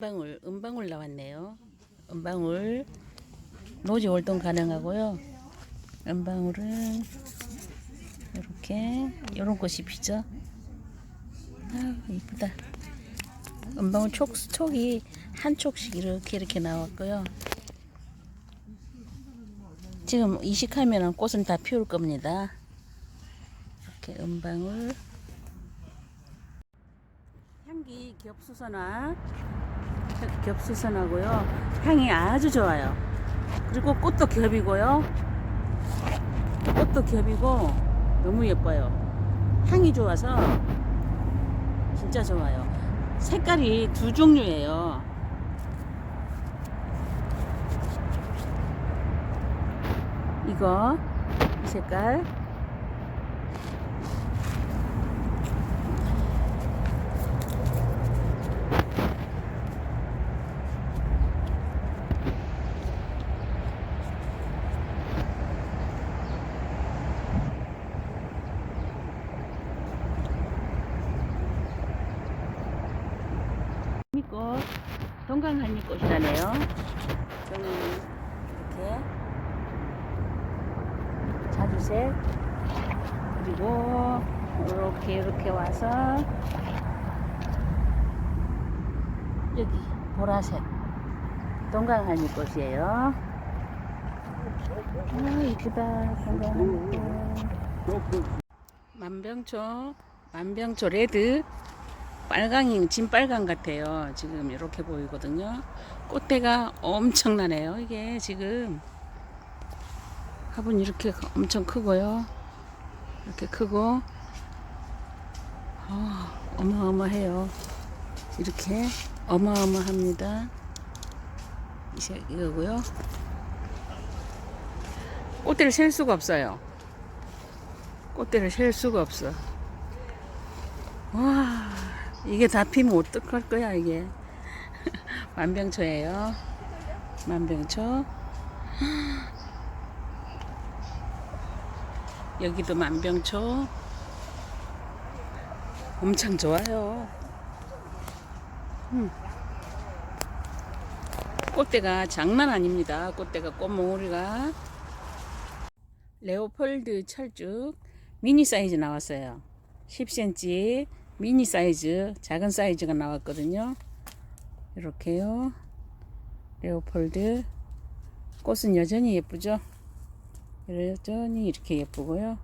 은방울, 은방울 나왔네요. 은방울 노지 월동 가능하고요. 은방울은 이렇게 이런 꽃이 피죠. 아 이쁘다. 은방울 촉 촉이 한 촉씩 이렇게 이렇게 나왔고요. 지금 이식하면 꽃은 다 피울 겁니다. 이렇게 은방울 향기 겹수선화 겹수선하고요. 향이 아주 좋아요. 그리고 꽃도 겹이고요. 꽃도 겹이고 너무 예뻐요. 향이 좋아서 진짜 좋아요. 색깔이 두 종류예요. 이거 이 색깔 동강 한잎 꽃이라네요. 저는 이렇게 자주색 그리고 이렇게 이렇게 와서 여기 보라색 동강 한잎 꽃이에요. 아 이쁘다 동강 한잎꽃. 만병초 만병초 레드 빨강이 진빨강 같아요. 지금 이렇게 보이거든요. 꽃대가 엄청나네요. 이게 지금 화분 이렇게 엄청 크고요. 이렇게 크고 어, 어마어마해요. 이렇게 어마어마합니다. 이제 이거고요. 꽃대를 셀 수가 없어요. 꽃대를 셀 수가 없어. 와. 이게 다 피면 어떡할 거야 이게? 만병초예요. 만병초. 여기도 만병초. 엄청 좋아요. 음. 꽃대가 장난 아닙니다. 꽃대가 꽃몽우리가. 레오폴드 철쭉 미니 사이즈 나왔어요. 10cm 미니 사이즈, 작은 사이즈가 나왔거든요. 이렇게요. 레오폴드. 꽃은 여전히 예쁘죠? 여전히 이렇게 예쁘고요.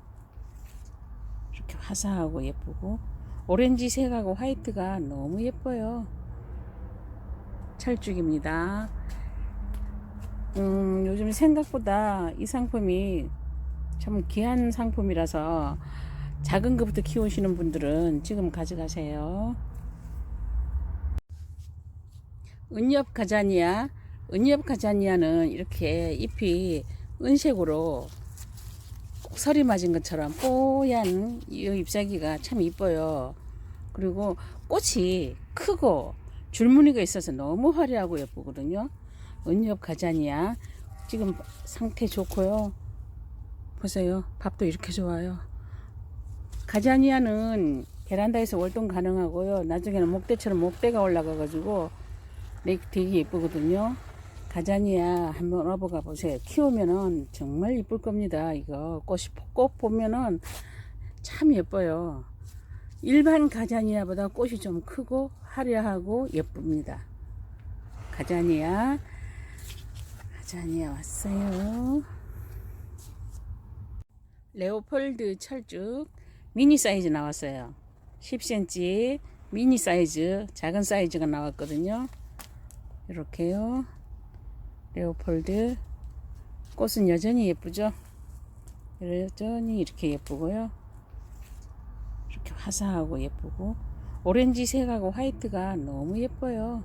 이렇게 화사하고 예쁘고. 오렌지색하고 화이트가 너무 예뻐요. 철쭉입니다. 음, 요즘 생각보다 이 상품이 참 귀한 상품이라서 작은 것부터 키우시는 분들은 지금 가져가세요. 은엽 가자니아, 은엽 가자니아는 이렇게 잎이 은색으로 꼭설이 맞은 것처럼 뽀얀 이 잎사귀가 참 이뻐요. 그리고 꽃이 크고 줄무늬가 있어서 너무 화려하고 예쁘거든요. 은엽 가자니아 지금 상태 좋고요. 보세요. 밥도 이렇게 좋아요. 가자니아는 베란다에서 월동 가능하고요. 나중에는 목대처럼 목대가 올라가가지고 되게 예쁘거든요. 가자니아 한번 업어가 보세요. 키우면은 정말 예쁠 겁니다. 이거 꽃이 꽃 보면은 참 예뻐요. 일반 가자니아보다 꽃이 좀 크고 화려하고 예쁩니다. 가자니아 가자니아 왔어요. 레오폴드 철쭉 미니 사이즈 나왔어요. 10cm 미니 사이즈, 작은 사이즈가 나왔거든요. 이렇게요. 레오폴드. 꽃은 여전히 예쁘죠? 여전히 이렇게 예쁘고요. 이렇게 화사하고 예쁘고. 오렌지 색하고 화이트가 너무 예뻐요.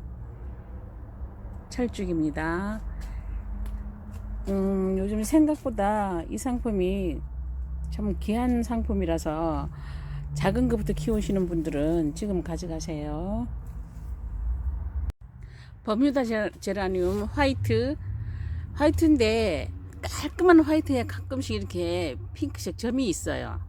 철쭉입니다. 음, 요즘 생각보다 이 상품이 참 귀한 상품이라서 작은 것부터 키우시는 분들은 지금 가져가세요. 버뮤다 제라늄 화이트 화이트인데 깔끔한 화이트에 가끔씩 이렇게 핑크색 점이 있어요.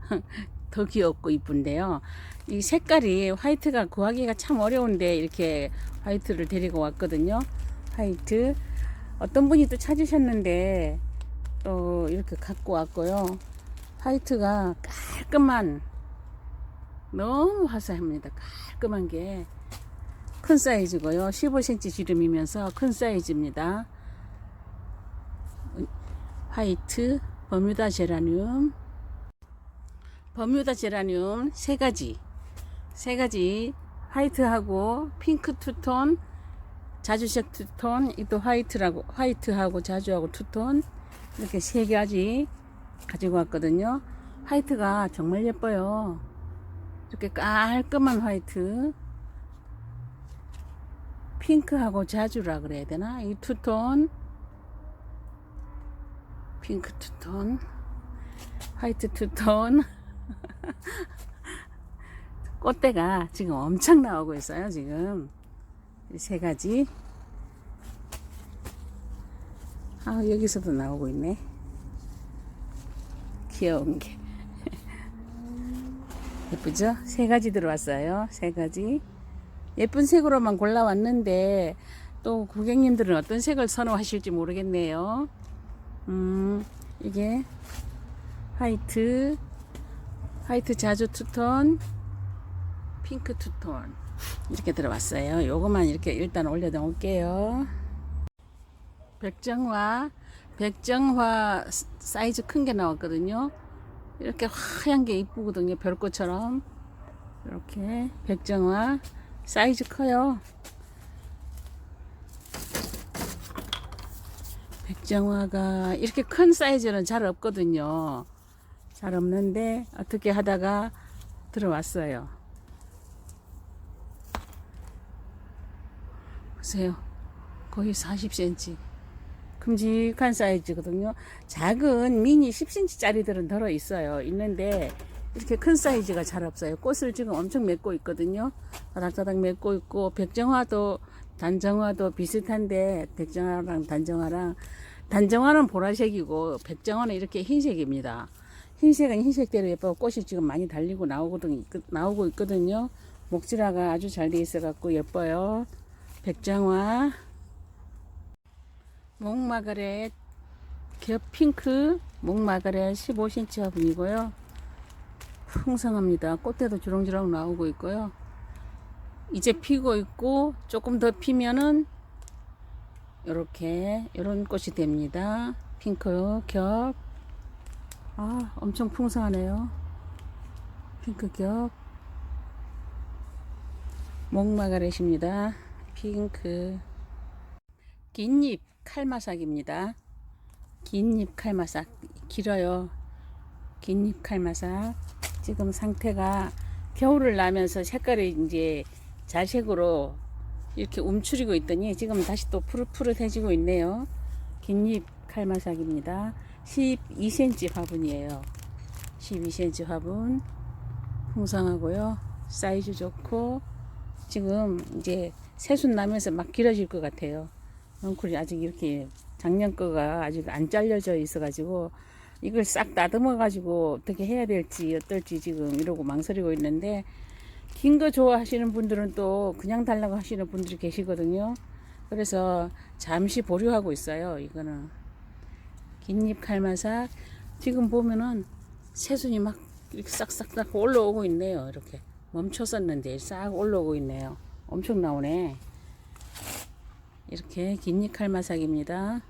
더 귀엽고 이쁜데요. 이 색깔이 화이트가 구하기가 참 어려운데 이렇게 화이트를 데리고 왔거든요. 화이트. 어떤 분이 또 찾으셨는데 또 이렇게 갖고 왔고요. 화이트가 깔끔한 너무 화사합니다. 깔끔한 게 큰 사이즈고요. 15cm 지름이면서 큰 사이즈입니다. 화이트, 버뮤다 제라늄, 버뮤다 제라늄 세 가지, 세 가지 화이트하고 핑크 투톤, 자주색 투톤, 이또 화이트라고 화이트하고 자주하고 투톤 이렇게 세 가지 가지고 왔거든요. 화이트가 정말 예뻐요. 이렇게 깔끔한 화이트. 핑크하고 자주라 그래야 되나? 이 투톤. 핑크 투톤. 화이트 투톤. 꽃대가 지금 엄청 나오고 있어요, 지금. 이세 가지. 아, 여기서도 나오고 있네. 귀여운 게. 예쁘죠? 세 가지 들어왔어요. 세 가지. 예쁜 색으로만 골라왔는데 또 고객님들은 어떤 색을 선호하실지 모르겠네요. 음, 이게 화이트, 화이트 자주 투톤, 핑크 투톤 이렇게 들어왔어요. 요거만 이렇게 일단 올려놓을게요. 백정화, 백정화 사이즈 큰 게 나왔거든요. 이렇게 하얀 게 이쁘거든요. 별꽃처럼. 이렇게 백정화 사이즈 커요. 백정화가 이렇게 큰 사이즈는 잘 없거든요. 잘 없는데 어떻게 하다가 들어왔어요. 보세요. 거의 40cm. 큼직한 사이즈거든요. 작은 미니 10cm짜리들은 들어 있어요. 있는데 이렇게 큰 사이즈가 잘 없어요. 꽃을 지금 엄청 맺고 있거든요. 바닥바닥 맺고 있고 백정화도 단정화도 비슷한데 백정화랑 단정화랑 단정화는 보라색이고 백정화는 이렇게 흰색입니다. 흰색은 흰색대로 예뻐 꽃이 지금 많이 달리고 나오거든 나오고 있거든요. 목질화가 아주 잘 돼 있어 갖고 예뻐요. 백정화 목마가렛 겹 핑크 목마가렛 15cm 화분이고요. 풍성합니다. 꽃대도 주렁주렁 나오고 있고요. 이제 피고 있고 조금 더 피면은 이렇게 이런 꽃이 됩니다. 핑크 겹. 아, 엄청 풍성하네요. 핑크 겹. 목마가렛입니다. 핑크. 긴잎 칼마삭입니다. 긴잎 칼마삭. 길어요. 긴잎 칼마삭. 지금 상태가 겨울을 나면서 색깔이 이제 자색으로 이렇게 움츠리고 있더니 지금 다시 또 푸릇푸릇해지고 있네요. 긴잎 칼마삭입니다. 12cm 화분이에요. 12cm 화분. 풍성하고요. 사이즈 좋고 지금 이제 새순 나면서 막 길어질 것 같아요. 넝쿨이 아직 이렇게 작년 거가 아직 안 잘려져 있어가지고 이걸 싹 다듬어 가지고 어떻게 해야 될지 어떨지 지금 이러고 망설이고 있는데 긴 거 좋아하시는 분들은 또 그냥 달라고 하시는 분들이 계시거든요. 그래서 잠시 보류하고 있어요. 이거는 긴잎 칼마삭 지금 보면은 새순이 막 이렇게 싹싹싹 올라오고 있네요. 이렇게 멈췄었는데 싹 올라오고 있네요. 엄청 나오네. 이렇게 긴잎 칼마삭입니다.